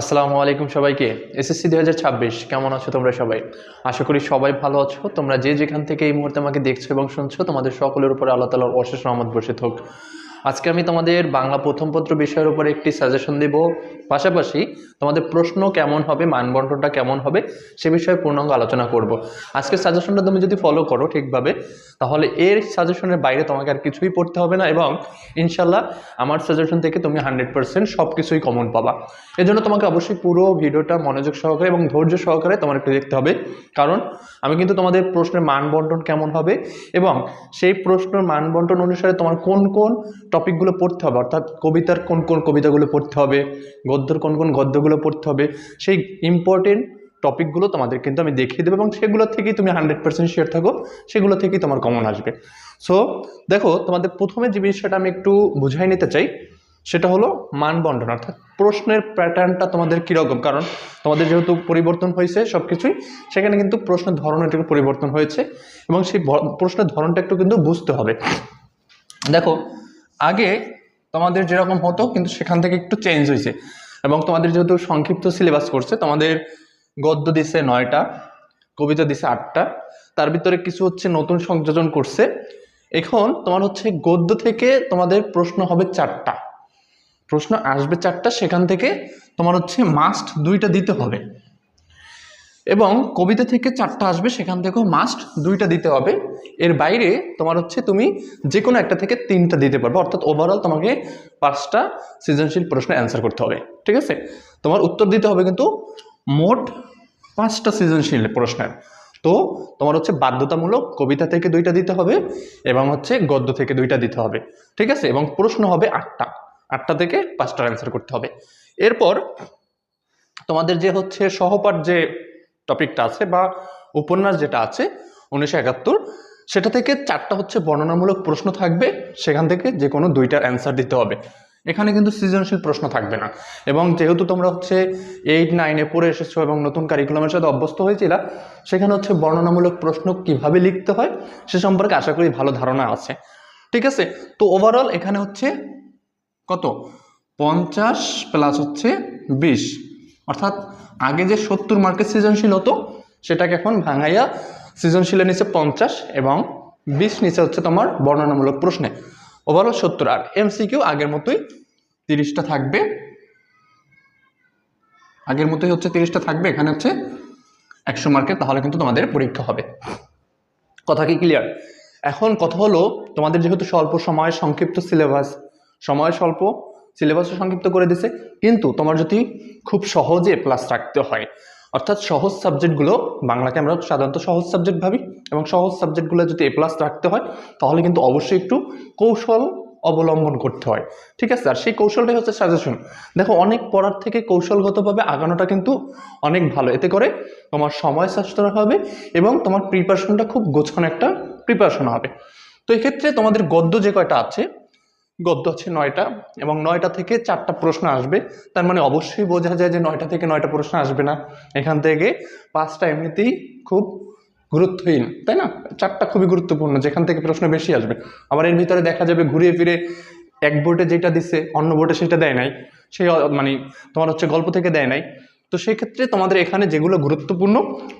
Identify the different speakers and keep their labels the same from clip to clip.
Speaker 1: আসসালামু আলাইকুম সবাইকে। এসএসসি দু হাজার ছাব্বিশ, কেমন আছো তোমরা সবাই? আশা করি সবাই ভালো আছো। তোমরা যে যেখান থেকে এই মুহূর্তে আমাকে দেখছ এবং শুনছো, তোমাদের সকলের উপর আল্লাহ তালার অশেষ রহমত বসে থাক আজকে আমি তোমাদের বাংলা প্রথম পত্র বিষয়ের উপরে একটি সাজেশন দেব। পাশাপাশি তোমাদের প্রশ্ন কেমন হবে মানবন্টনটা কেমন হবে, সে বিষয়ে পূর্ণাঙ্গ আলোচনা করব। আজকের সাজেশনটা তুমি যদি ফলো করো ঠিকভাবে, তাহলে এর সাজেশনের বাইরে তোমাকে আর কিছুই পড়তে হবে না এবং ইনশাল্লাহ আমার সাজেশন থেকে তুমি হান্ড্রেড পার্সেন্ট সব কিছুই কমন পাবা। এজন্য তোমাকে অবশ্যই পুরো ভিডিওটা মনোযোগ সহকারে এবং ধৈর্য সহকারে তোমার একটু দেখতে হবে। কারণ আমি কিন্তু তোমাদের প্রশ্নের মান বন্টন কেমন হবে এবং সেই প্রশ্নের মানবন্টন অনুসারে তোমার কোন কোন টপিকগুলো পড়তে হবে, অর্থাৎ কবিতার কোন কোন কবিতাগুলো পড়তে হবে, গদ্যর কোন কোন গদ্যগুলো পড়তে হবে, সেই ইম্পর্টেন্ট টপিকগুলো তোমাদের কিন্তু আমি দেখিয়ে দেবো এবং সেগুলো থেকেই তুমি হান্ড্রেড পার্সেন্ট শেয়ার থাকো, সেগুলো থেকেই তোমার কমন আসবে। সো দেখো, তোমাদের প্রথমে যে বিষয়টা আমি একটু বুঝাই নিতে চাই, সেটা হলো মানবন্টন অর্থাৎ প্রশ্নের প্যাটার্নটা তোমাদের কীরকম? কারণ তোমাদের যেহেতু পরিবর্তন হয়েছে সব কিছুই সেখানে কিন্তু প্রশ্নের ধরন একটু পরিবর্তন হয়েছে এবং সেই প্রশ্নের ধরনটা একটু কিন্তু বুঝতে হবে। দেখো আগে তোমাদের যেরকম হতো, কিন্তু সেখান থেকে একটু চেঞ্জ হয়েছে। এবং তোমাদের যেহেতু সংক্ষিপ্ত সিলেবাস করছে, তোমাদের গদ্য দিছে নয়টা, কবিতা দিছে আটটা, তার ভিতরে কিছু হচ্ছে নতুন সংযোজন করছে। এখন তোমার হচ্ছে গদ্য থেকে তোমাদের প্রশ্ন হবে চারটা। প্রশ্ন আসবে চারটা, সেখান থেকে তোমার হচ্ছে মাস্ট দুইটা দিতে হবে। এবং কবিতা থেকে চারটা আসবে, সেখান থেকেও মাস্ট দুইটা দিতে হবে। এর বাইরে তোমার হচ্ছে তুমি যে কোনো একটা থেকে তিনটা দিতে পারবে। অর্থাৎ ওভারঅল তোমাকে পাঁচটা সৃজনশীল প্রশ্ন অ্যান্সার করতে হবে, ঠিক আছে? তোমার উত্তর দিতে হবে কিন্তু মোট পাঁচটা সৃজনশীল প্রশ্নের। তো তোমার হচ্ছে বাধ্যতামূলক কবিতা থেকে দুইটা দিতে হবে এবং হচ্ছে গদ্য থেকে দুইটা দিতে হবে, ঠিক আছে? এবং প্রশ্ন হবে আটটা। আটটা থেকে পাঁচটার অ্যান্সার করতে হবে। এরপর তোমাদের যে হচ্ছে সহপাঠ যে টপিকটা আছে বা উপন্যাস যেটা আছে, উনিশশো একাত্তর, সেটা থেকে চারটা হচ্ছে বর্ণনামূলক প্রশ্ন থাকবে, সেখান থেকে যে কোনো দুইটার অ্যান্সার দিতে হবে। এখানে কিন্তু সৃজনশীল প্রশ্ন থাকবে না। এবং যেহেতু তোমরা হচ্ছে এইট নাইনে পড়ে এসেছ এবং নতুন কারিকুলামের সাথে অভ্যস্ত হয়েছিল, সেখানে হচ্ছে বর্ণনামূলক প্রশ্ন কীভাবে লিখতে হয়, সে সম্পর্কে আশা করি ভালো ধারণা আছে। ঠিক আছে? তো ওভারঅল এখানে হচ্ছে কত? পঞ্চাশ প্লাস হচ্ছে বিশ। অর্থাৎ আগে যে সত্তর মার্কের সৃজনশীল হতো, সেটাকে এখন ভাঙাইয়া সৃজনশীলের নিচে পঞ্চাশ এবং বিশ নিচে হচ্ছে তোমার বর্ণনামূলক প্রশ্নে। ওভারঅল সত্তর, আর এমসিকিউ আগের মতোই তিরিশটা থাকবে। আগের মতোই হচ্ছে তিরিশটা থাকবে, এখানে হচ্ছে একশো মার্কের তাহলে কিন্তু তোমাদের পরীক্ষা হবে। কথা কি ক্লিয়ার এখন কথা হলো, তোমাদের যেহেতু স্বল্প সময় সংক্ষিপ্ত সিলেবাস সময় স্বল্প সিলেবাসও সংক্ষিপ্ত করে দিছে, কিন্তু তোমার যদি খুব সহজে প্লাস রাখতে হয়। অর্থাৎ সহজ সাবজেক্টগুলো বাংলাকে আমরা সাধারণত সহজ সাবজেক্ট ভাবি এবং সহজ সাবজেক্টগুলো যদি এ প্লাস রাখতে হয়, তাহলে কিন্তু অবশ্যই একটু কৌশল অবলম্বন করতে হয়। ঠিক আছে? আর সেই কৌশলটাই হচ্ছে সাজেশন দেখো, অনেক পড়ার থেকে কৌশলগতভাবে আগানোটা কিন্তু অনেক ভালো। এতে করে তোমার সময় সাশ্রয় হবে এবং তোমার প্রিপারেশনটা খুব গোছানো একটা প্রিপারেশন হবে। তো এক্ষেত্রে তোমাদের গদ্য যে কয়টা আছে গদ্য হচ্ছে নয়টা এবং নয়টা থেকে চারটা প্রশ্ন আসবে। তার মানে অবশ্যই বোঝা যায় যে নয়টা থেকে নয়টা প্রশ্ন আসবে না। এখান থেকে পাঁচটা এমনিতেই খুব গুরুত্বহীন, তাই না? চারটা খুবই গুরুত্বপূর্ণ, যেখান থেকে প্রশ্ন বেশি আসবে। আবার এর ভিতরে দেখা যাবে ঘুরিয়ে ফিরে এক বোর্ডে যেটা দিছে, অন্য বোর্ডে সেটা দেয় নাই। সেই মানে তোমার হচ্ছে গল্প থেকে দেয় নাই। তো সেই ক্ষেত্রে তোমাদের এখানে যেগুলো গুরুত্বপূর্ণ,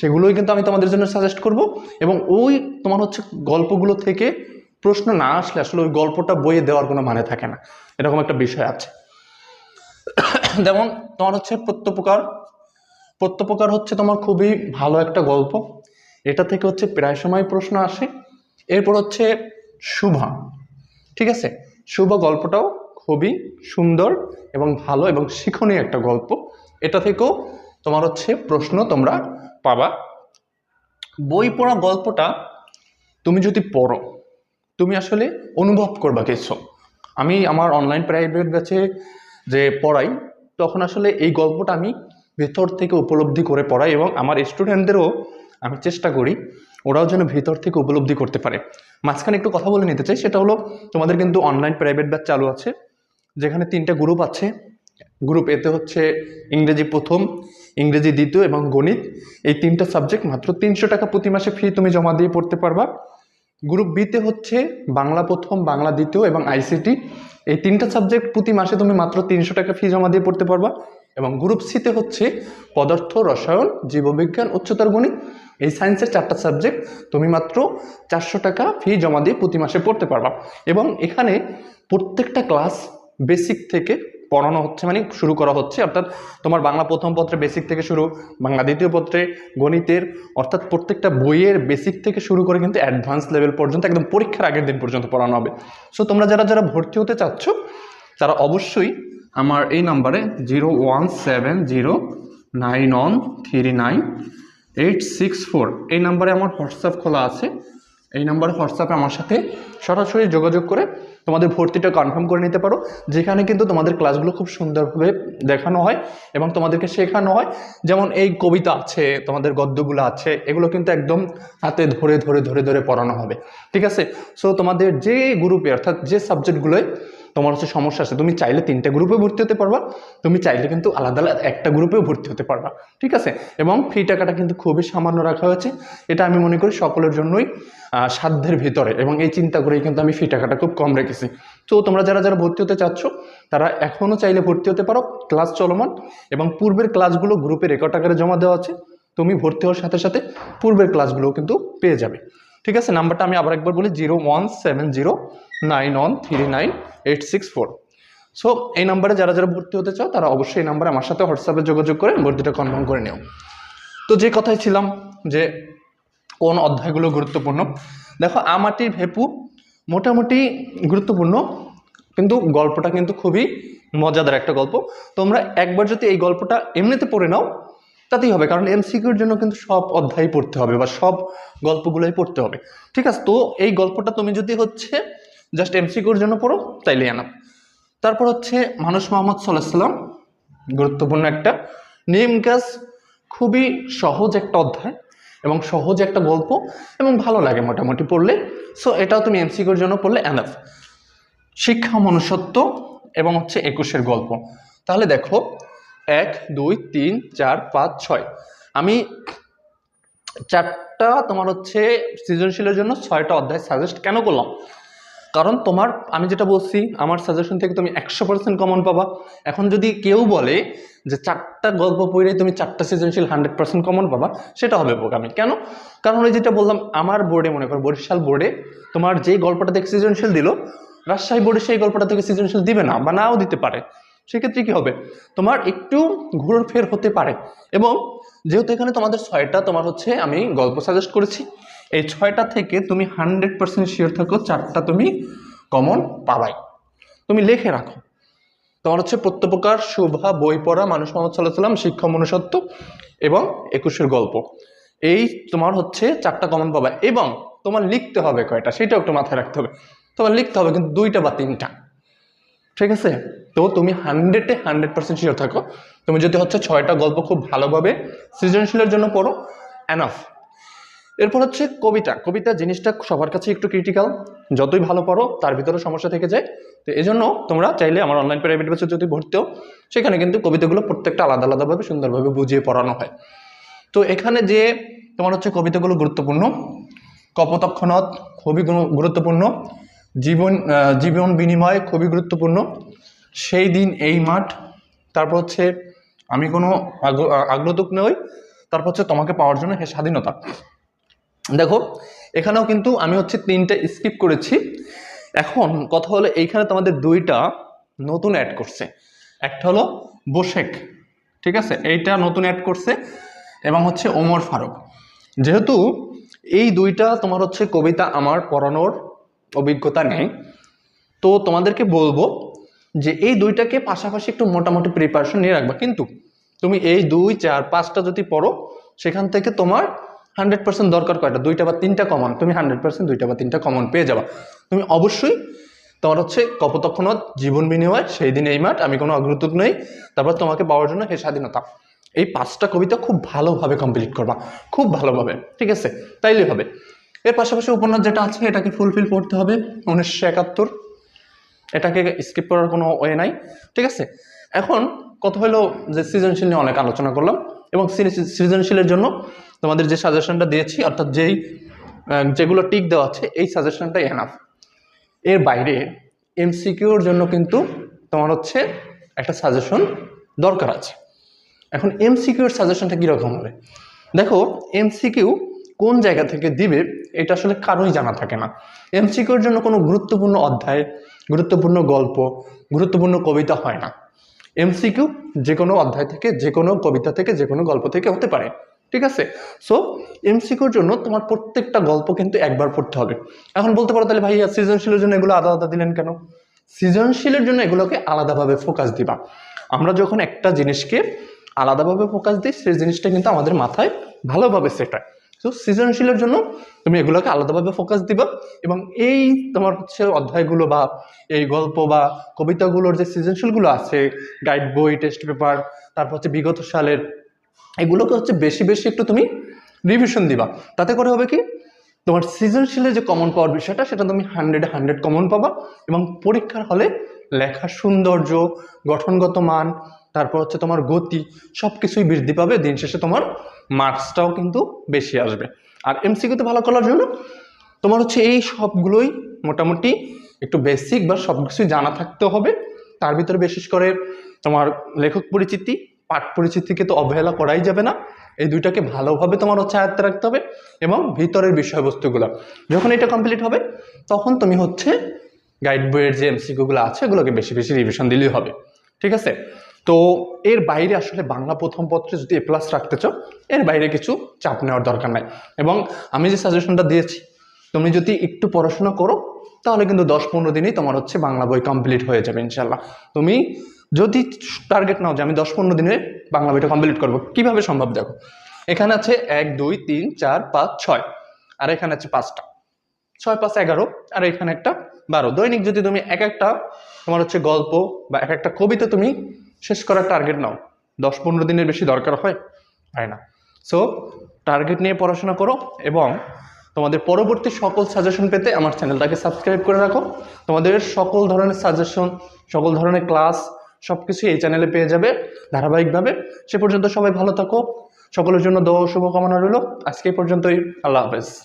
Speaker 1: সেগুলোই কিন্তু আমি তোমাদের জন্য সাজেস্ট করব এবং ওই তোমার হচ্ছে গল্পগুলো থেকে প্রশ্ন না আসলে আসলে ওই গল্পটা বইয়ে দেওয়ার কোনো মানে থাকে না। এরকম একটা বিষয় আছে। যেমন তোমার হচ্ছে প্রত্যপকার। প্রত্যপকার হচ্ছে তোমার খুবই ভালো একটা গল্প। এটা থেকে হচ্ছে প্রায় সময় প্রশ্ন আসে। এরপর হচ্ছে শুভা। ঠিক আছে? শুভ গল্পটাও খুবই সুন্দর এবং ভালো এবং শিক্ষণীয় একটা গল্প। এটা থেকেও তোমার হচ্ছে প্রশ্ন তোমরা পাবা। বই পড়া গল্পটা তুমি যদি পড়ো তুমি আসলে অনুভব করবা কিছু। আমি আমার অনলাইন প্রাইভেট ব্যাচে যে পড়াই, তখন আসলে এই গল্পটা আমি ভেতর থেকে উপলব্ধি করে পড়াই এবং আমার স্টুডেন্টদেরও আমি চেষ্টা করি ওরাও যেন ভেতর থেকে উপলব্ধি করতে পারে। মাঝখানে একটু কথা বলে নিতে চাই, সেটা হলো তোমাদের কিন্তু অনলাইন প্রাইভেট ব্যাচ চালু আছে, যেখানে তিনটা গ্রুপ আছে। গ্রুপ এতে হচ্ছে ইংরেজি প্রথম, ইংরেজি দ্বিতীয় এবং গণিত। এই তিনটা সাবজেক্ট মাত্র তিনশো টাকা প্রতি মাসে ফি তুমি জমা দিয়ে পড়তে পারবা। গ্রুপ বিতে হচ্ছে বাংলা প্রথম, বাংলা দ্বিতীয় এবং আইসিটি এই তিনটা সাবজেক্ট প্রতি মাসে তুমি মাত্র তিনশো টাকা ফি জমা দিয়ে পড়তে পারবা। এবং গ্রুপ সিতে হচ্ছে পদার্থ, রসায়ন, জীববিজ্ঞান, উচ্চতর গণিত। এই সায়েন্সের চারটা সাবজেক্ট তুমি মাত্র চারশো টাকা ফি জমা দিয়ে প্রতি মাসে পড়তে পারবা। এবং এখানে প্রত্যেকটা ক্লাস বেসিক থেকে পড়ানো হচ্ছে মানে শুরু করা হচ্ছে, অর্থাৎ তোমার বাংলা প্রথম পত্রে বেসিক থেকে শুরু, বাংলা দ্বিতীয় পত্রে গণিতের, অর্থাৎ প্রত্যেকটা বইয়ের বেসিক থেকে শুরু করে কিন্তু অ্যাডভান্স লেভেল পর্যন্ত, একদম পরীক্ষার আগের দিন পর্যন্ত পড়ানো হবে। সো তোমরা যারা যারা ভর্তি হতে চাচ্ছ, তারা অবশ্যই আমার এই নাম্বারে zero one seven zero nine one three nine eight six four এই নাম্বারে আমার হোয়াটসঅ্যাপ খোলা আছে। এই নাম্বারে হোয়াটসঅ্যাপে আমার সাথে সরাসরি যোগাযোগ করে তোমাদের ভর্তিটা কনফার্ম করে নিতে পারো, যেখানে কিন্তু তোমাদের ক্লাসগুলো খুব সুন্দরভাবে দেখানো হয় এবং তোমাদেরকে শেখানো হয়। যেমন এই কবিতা আছে, তোমাদের গদ্যগুলো আছে, এগুলো কিন্তু একদম হাতে ধরে ধরে ধরে ধরে পড়ানো হবে। ঠিক আছে? সো তোমাদের যে গ্রুপে অর্থাৎ যে সাবজেক্টগুলোয় তোমার হচ্ছে সমস্যা আছে। তুমি চাইলে তিনটে গ্রুপে ভর্তি হতে পারবা। তুমি চাইলে কিন্তু আলাদা আলাদা একটা গ্রুপেও ভর্তি হতে পারবা। ঠিক আছে? এবং ফি টাকাটা কিন্তু খুবই সামান্য রাখা হয়েছে। এটা আমি মনে করি সকলের জন্যই সাধ্যের ভিতরে। এবং এই চিন্তা করেই কিন্তু আমি ফি টাকাটা খুব কম রেখেছি। তো তোমরা যারা যারা ভর্তি হতে চাচ্ছ, তারা এখনও চাইলে ভর্তি হতে পারো। ক্লাস চলমান। এবং পূর্বের ক্লাসগুলো গ্রুপে রেকর্ড আকারে জমা দেওয়া আছে। তুমি ভর্তি হওয়ার সাথে সাথে পূর্বের ক্লাসগুলোও কিন্তু পেয়ে যাবে। ঠিক আছে? নাম্বারটা আমি আবার একবার বলি zero one seven zero nine one three nine eight six four so এই নাম্বারে যারা যারা ভর্তি হতে চাও, তারা অবশ্যই এই নাম্বারে আমার সাথে হোয়াটসঅ্যাপে যোগাযোগ করে ভর্তিটা কনফার্ম করে নিও। তো যে কথায় ছিলাম যে কোন অধ্যায়গুলো গুরুত্বপূর্ণ, দেখো আমাটির ভেপু মোটামুটি গুরুত্বপূর্ণ, কিন্তু গল্পটা কিন্তু খুবই মজাদার একটা গল্প। তোমরা একবার যদি এই গল্পটা এমনিতে পড়ে নাও, তাতেই হবে, কারণ এমসিকিউর জন্য কিন্তু সব অধ্যায় পড়তে হবে বা সব গল্পগুলোই পড়তে হবে। ঠিক আছে, তো এই গল্পটা তুমি যদি হচ্ছে জাস্ট এমসিকিউর জন্য পড়ো তাইলে আনা তারপর হচ্ছে মানুষ মোহাম্মদ সাল্লাম, গুরুত্বপূর্ণ একটা। নিম গাছ খুবই সহজ একটা অধ্যায় এবং সহজ একটা গল্প এবং ভালো লাগে মোটামুটি পড়লে। সো এটাও তুমি এমসিকিউর জন্য পড়লে অ্যানাফ শিক্ষা, মনুষ্যত্ব এবং হচ্ছে একুশের গল্প। তাহলে দেখো, এক, দুই, তিন, চার, পাঁচ, ছয়। আমি চারটা তোমার হচ্ছে সৃজনশীলের জন্য ছয়টা অধ্যায় সাজেস্ট কেন করলাম? কারণ তোমার, আমি যেটা বলছি, আমার সাজেশন থেকে তুমি একশো পার্সেন্ট কমন পাবা। এখন যদি কেউ বলে যে চারটা গল্প পড়ে তুমি চারটা সৃজনশীল হান্ড্রেড পার্সেন্ট কমন পাবা, সেটা হবে বোকামি। কেন? কারণ ওই যেটা বললাম, আমার বোর্ডে মনে করো, বরিশাল বোর্ডে তোমার যেই গল্পটা থেকে সৃজনশীল দিল, রাজশাহী বোর্ডে সেই গল্পটা থেকে সৃজনশীল দিবে না বা নাও দিতে পারে। সেক্ষেত্রে কি হবে? তোমার একটু ঘুরফের হতে পারে। এবং যেহেতু এখানে তোমাদের ছয়টা তোমার হচ্ছে আমি গল্প সাজেস্ট করেছি এই ছয়টা থেকে তুমি হান্ড্রেড পার্সেন্ট শিওর থাকো চারটা তুমি কমন পাবাই। তুমি লিখে রাখো। তোমার হচ্ছে প্রত্যেকপ্রকার শোভা, বই পড়া, মানুষ মোহাম্মদ সাল্লাহ শিক্ষা মনুষ্যত্ব এবং একুশের গল্প। এই তোমার হচ্ছে চারটা কমন পাবা এবং তোমার লিখতে হবে কয়টা, সেটাও একটু মাথায় রাখতে হবে। তোমার লিখতে হবে কিন্তু দুইটা বা তিনটা। ঠিক আছে? তো তুমি হান্ড্রেডে হান্ড্রেড পার্সেন্ট শিওর থাকো। তুমি যদি হচ্ছে ছয়টা গল্প খুব ভালোভাবে সৃজনশীলের জন্য পড়ো অ্যানাফ এরপর হচ্ছে কবিতা। কবিতা জিনিসটা সবার কাছে একটু ক্রিটিক্যাল যতই ভালো পড়ো তার ভিতরে সমস্যা থেকে যায়। তো এই জন্য তোমরা চাইলে আমার অনলাইন প্রাইভেট ব্যাচে যদি ভর্তি হও, সেখানে কিন্তু কবিতাগুলো প্রত্যেকটা আলাদা আলাদাভাবে সুন্দরভাবে বুঝিয়ে পড়ানো হয়। তো এখানে যে তোমার হচ্ছে কবিতাগুলো গুরুত্বপূর্ণ কপোতক্ষণত খুবই গুরুত্বপূর্ণ, জীবন জীবন বিনিময় খুবই গুরুত্বপূর্ণ, সেই দিন, এই মাঠ, তারপর হচ্ছে আমি কোনো আগ্রতুক নই, তারপর হচ্ছে তোমাকে পাওয়ার জন্য স্বাধীনতা। দেখো, এখানেও কিন্তু আমি হচ্ছে তিনটে স্কিপ করেছি। এখন কথা হলো এইখানে তোমাদের দুইটা নতুন অ্যাড করছে। একটা হলো বোশেক, ঠিক আছে? এইটা নতুন অ্যাড করছে এবং হচ্ছে ওমর ফারুক। যেহেতু এই দুইটা তোমার হচ্ছে কবিতা আমার পড়ানোর অভিজ্ঞতা নেই, তো তোমাদেরকে বলব যে এই দুইটাকে পাশাপাশি একটু মোটামুটি প্রিপারেশন নিয়ে রাখবা। কিন্তু তুমি এই দুই, চার, পাঁচটা যদি পড়ো, সেখান থেকে তোমার হান্ড্রেড পার্সেন্ট দরকার কয়টা? দুইটা বা তিনটা কমন তুমি হান্ড্রেড পার্সেন্ট, দুইটা বা তিনটা কমন পেয়ে যাবা। তুমি অবশ্যই তোমার হচ্ছে কপতক্ষণত জীবন বিনিময়, সেই দিন এই মাঠ, আমি কোনো অগ্রতুক নেই। তারপর তোমাকে পাওয়ার জন্য হে স্বাধীনতা। এই পাঁচটা কবিতা খুব ভালোভাবে কমপ্লিট করবা। খুব ভালোভাবে, ঠিক আছে? তাইলে হবে। এর পাশাপাশি উপন্যাস যেটা আছে, এটাকে ফুলফিল করতে হবে উনিশশো একাত্তর। এটাকে স্কিপ করার কোনো ওয়ে নাই, ঠিক আছে? এখন কথা হলো যে সৃজনশীল নিয়ে অনেক আলোচনা করলাম এবং সৃজনশীলের জন্য তোমাদের যে সাজেশনটা দিয়েছি, অর্থাৎ যেই যেগুলো টিক দেওয়া আছে, এই সাজেশনটাই এনাফ এর বাইরে এমসিকিউর জন্য কিন্তু তোমার হচ্ছে একটা সাজেশন দরকার আছে। এখন এমসিকিউর সাজেশনটা কীরকম হবে? দেখো এমসিকিউ কোন জায়গা থেকে দিবে, এটা আসলে কারোই জানা থাকে না। এমসিকিউর জন্য কোনো গুরুত্বপূর্ণ অধ্যায়, গুরুত্বপূর্ণ গল্প, গুরুত্বপূর্ণ কবিতা হয় না। এমসিকিউ যে কোনো অধ্যায় থেকে, যে কোনো কবিতা থেকে, যে কোনো গল্প থেকে হতে পারে। ঠিক আছে? সো এমসিকিউর জন্য তোমার প্রত্যেকটা গল্প কিন্তু একবার পড়তে হবে। এখন বলতে পারো তাহলে ভাইয়া সৃজনশীলের জন্য এগুলো আলাদা আলাদা দিলেন কেন? সৃজনশীলের জন্য এগুলোকে আলাদাভাবে ফোকাস দিবা। আমরা যখন একটা জিনিসকে আলাদাভাবে ফোকাস দিই, সেই জিনিসটা কিন্তু আমাদের মাথায় ভালোভাবে সেট হয়। তো সৃজনশীলের জন্য তুমি এগুলোকে আলাদাভাবে ফোকাস দিবা এবং এই তোমার হচ্ছে অধ্যায়গুলো বা এই গল্প বা কবিতাগুলোর যে সৃজনশীলগুলো আছে গাইড বই টেস্ট পেপার তারপর হচ্ছে বিগত সালের এগুলোকে হচ্ছে বেশি বেশি একটু তুমি রিভিশন দিবা। তাতে করে হবে কি? তোমার সৃজনশীলের যে কমন পাওয়ার বিষয়টা, সেটা তুমি হান্ড্রেডে হান্ড্রেড কমন পাবা এবং পরীক্ষার হলে লেখার সৌন্দর্য, গঠনগত মান, তারপর হচ্ছে তোমার গতি সব কিছুই বৃদ্ধি পাবে। দিন শেষে তোমার মার্কসটাও কিন্তু বেশি আসবে। আর এমসিকিউতে ভালো করার জন্য তোমার হচ্ছে এই সবগুলোই মোটামুটি একটু বেসিক বা সব কিছুই জানা থাকতে হবে। তার ভিতরে বিশেষ করে তোমার লেখক পরিচিতি পাঠ পরিচিতিকে তো অবহেলা করাই যাবে না। এই দুইটাকে ভালোভাবে তোমার হচ্ছে আয়ত্তে রাখতে হবে এবং ভিতরের বিষয়বস্তুগুলো। যখন এটা কমপ্লিট হবে, তখন তুমি হচ্ছে গাইড বইয়ের যে এমসিকিউগুলো আছে, এগুলোকে বেশি বেশি রিভিশন দিলেই হবে। ঠিক আছে? তো এর বাইরে আসলে বাংলা প্রথম পত্রে যদি এ প্লাস রাখতে চাও, এর বাইরে কিছু চাপ নেওয়ার দরকার নাই। এবং আমি যে সাজেশনটা দিয়েছি, তুমি যদি একটু পড়াশোনা করো, তাহলে কিন্তু দশ পনেরো দিনেই তোমার হচ্ছে বাংলা বই কমপ্লিট হয়ে যাবে ইনশাল্লাহ তুমি যদি টার্গেট নাও যে আমি দশ পনেরো দিনে বাংলা বইটা কমপ্লিট করব, কীভাবে সম্ভব দেখো? এখানে আছে এক, দুই, তিন, চার, পাঁচ, ছয়, আর এখানে আছে পাঁচটা। ছয়, পাঁচ, এগারো, আর এখানে একটা বারো। দৈনিক যদি তুমি এক একটা তোমার হচ্ছে গল্প বা এক একটা কবিতা তুমি শেষ করার টার্গেট নাও, দশ পনেরো দিনের বেশি দরকার হয়? হয় না। সো টার্গেট নিয়ে পড়াশোনা করো এবং তোমাদের পরবর্তী সকল সাজেশন পেতে আমার চ্যানেলটাকে সাবস্ক্রাইব করে রাখো। তোমাদের সকল ধরনের সাজেশন সকল ধরনের ক্লাস সব কিছুই এই চ্যানেলে পেয়ে যাবে ধারাবাহিকভাবে। সে পর্যন্ত সবাই ভালো থাকো। সকলের জন্য দোয়া শুভকামনা রইল। আজকে পর্যন্তই। আল্লাহ হাফেজ।